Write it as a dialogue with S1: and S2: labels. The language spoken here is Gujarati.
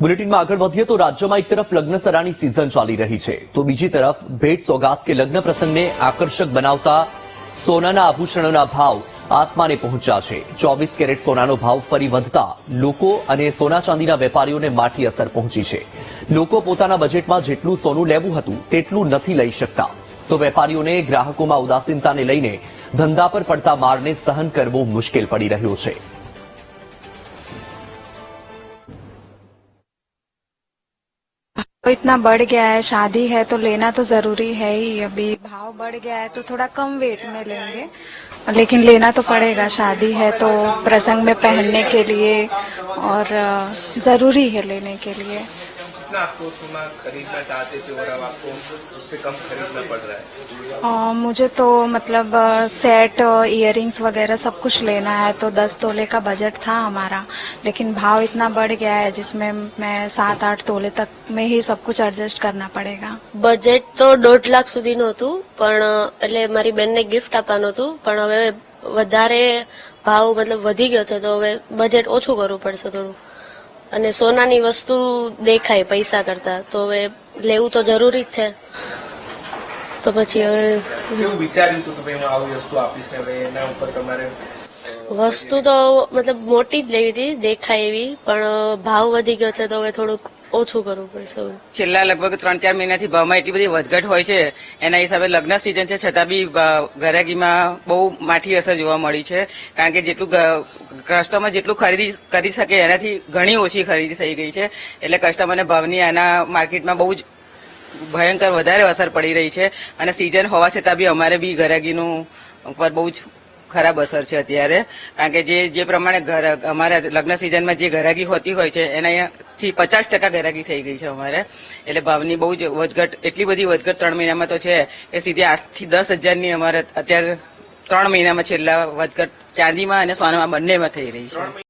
S1: બુલેટિનમાં આગળ વધીએ તો રાજ્યમાં એક તરફ લગ્નસરાની સિઝન ચાલી રહી છે. તો બીજી તરફ ભેટ સોગાત કે લગ્ન પ્રસંગને આકર્ષક બનાવતા સોનાના આભૂષણોના ભાવ આસમાને પહોંચ્યા છે. ચોવીસ કેરેટ સોનાનો ભાવ ફરી વધતા લોકો અને સોના ચાંદીના વેપારીઓને માઠી અસર પહોંચી છે. લોકો પોતાના બજેટમાં જેટલું સોનું લેવું હતું તેટલું નથી લઈ શકતા. તો વેપારીઓને ગ્રાહકોમાં ઉદાસીનતાને લઈને ધંધા પર પડતા મારને સહન કરવો મુશ્કેલ પડી રહ્યો છે.
S2: तो इतना बढ़ गया है, शादी है तो लेना तो ज़रूरी है ही। अभी भाव बढ़ गया है तो थोड़ा कम वेट में लेंगे, लेकिन लेना तो पड़ेगा। शादी है तो प्रसंग में पहनने के लिए और, ज़रूरी है लेने के लिए।
S3: कितना आपको सोना खरीदना चाहते थे और अब आपको उससे कम खरीदना पड़ रहा है
S2: अ, मुझे तो मतलब अ, सेट इयररिंग्स वगैरह सब कुछ लेना है तो दस तोले का बजट था हमारा लेकिन भाव इतना बढ़ गया है जिसमें मैं सात आठ तोले तक में ही सब कुछ एडजस्ट करना पड़ेगा
S4: બજેટ તો દોઢ લાખ સુધીનું હતું પણ એટલે મારી બેનને ગિફ્ટ આપવાનું હતું પણ હવે વધારે ભાવ મતલબ વધી ગયો છે તો હવે બજેટ ઓછું કરવું પડશે થોડું અને સોનાની વસ્તુ દેખાય પૈસા કરતા. તો હવે લેવું તો જરૂરી જ છે. તો પછી હવે
S3: કેવું વિચાર્યું હતું કે ભાઈ હું આવી વસ્તુ આપીશ ને હવે એના ઉપર તમારે
S4: વસ્તુ તો મતલબ મોટી જ લેવી હતી દેખાય એવી પણ ભાવ વધી ગયો છે તો હવે થોડુંક ઓછું કરવું પડશે
S5: છેલ્લા લગભગ ત્રણ ચાર મહિનાથી ભાવમાં એટલી બધી વધઘટ હોય છે, એના હિસાબે લગ્ન સિઝન છે, છતાં બી ઘરાગીમાં બહુ માઠી અસર જોવા મળી છે, કારણ કે જેટલું કસ્ટમર જેટલું ખરીદી કરી શકે એનાથી ઘણી ઓછી ખરીદી થઈ ગઈ છે, એટલે કસ્ટમરને ભાવની આના માર્કેટમાં બહુ જ ભયંકર વધારે અસર પડી રહી છે, અને સિઝન હોવા છતાં બી અમારે બી ઘરાગીનું ઉપર બહુ જ ખરાબ અસર છે અત્યારે. કારણ કે જે જે પ્રમાણે ઘર- અમારા લગ્ન સિઝનમાં જે ઘરાગી હોતી હોય છે એનાથી પચાસ ટકા ઘરાગી થઈ ગઈ છે અમારે. એટલે ભાવની બહુ જ વધઘટ, એટલી બધી વધઘટ ત્રણ મહિનામાં તો છે કે સીધી આઠથી દસ હજારની અમારે અત્યારે ત્રણ મહિનામાં છેલ્લા વધઘટ ચાંદીમાં અને સોનામાં બંનેમાં થઈ રહી છે.